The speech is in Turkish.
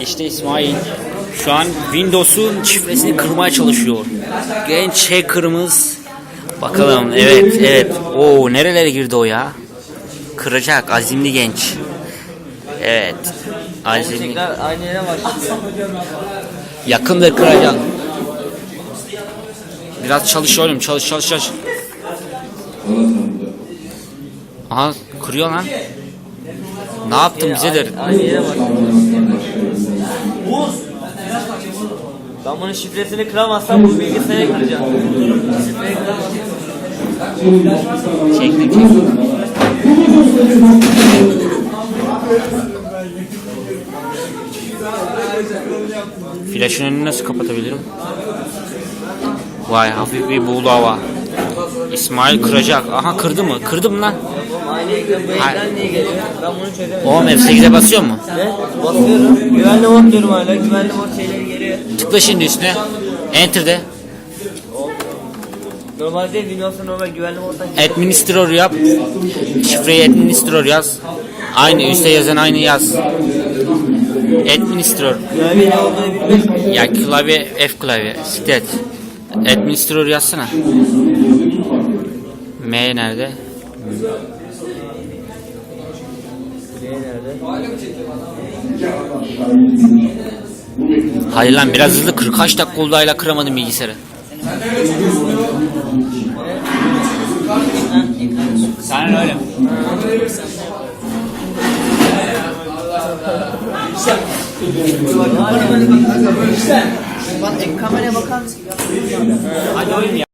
İşte İsmail şu an Windows'un şifresini kırmaya çalışıyor. Genç hacker'ımız. Bakalım evet evet. Oo nerelere girdi o ya? Kıracak azimli genç. Evet. Azimli. Aynı yere. Yakında kıracaksın. Biraz çalış oğlum çalış çalış çalış. Aha kırıyor lan. Ne yaptın bize de? Aynı yere başladı. Bunun şifresini kıramazsam bu bilgisayarı kıracağım. Şifreyi kıramazsam. Çektik çektik. Flaşın önünü nasıl kapatabilirim? Vay hafif bir buğulu hava. İsmail kıracak. Aha kırdı mı? Kırdı mı lan? Oğlum aynı ekran bu ekran niye geliyor? Ben bunu çözemedim. Oğlum F8'e basıyor mu? Ne? Basıyorum. Güvenli mod diyorum hala. Güvenli mod şeyleri geliyor. Tıkla şimdi üstüne. Enter'de. Normalde Windows'ta normal güvenli geliyor. Administrator yap. Şifreyi administrator yaz. Aynı üstte yazan aynı yaz. Administrator. Güvenli ne olduğunu bilmez mi? Ya klavye F klavye. Stet. Administrator yazsana. M nerede? Ne nerede? Hayır lan biraz hızlı 40 kaç dakika oldu hala kıramadım bilgisayarı. Sen öyle. Bak kameraya bakar mısın? Hadi oyun ya.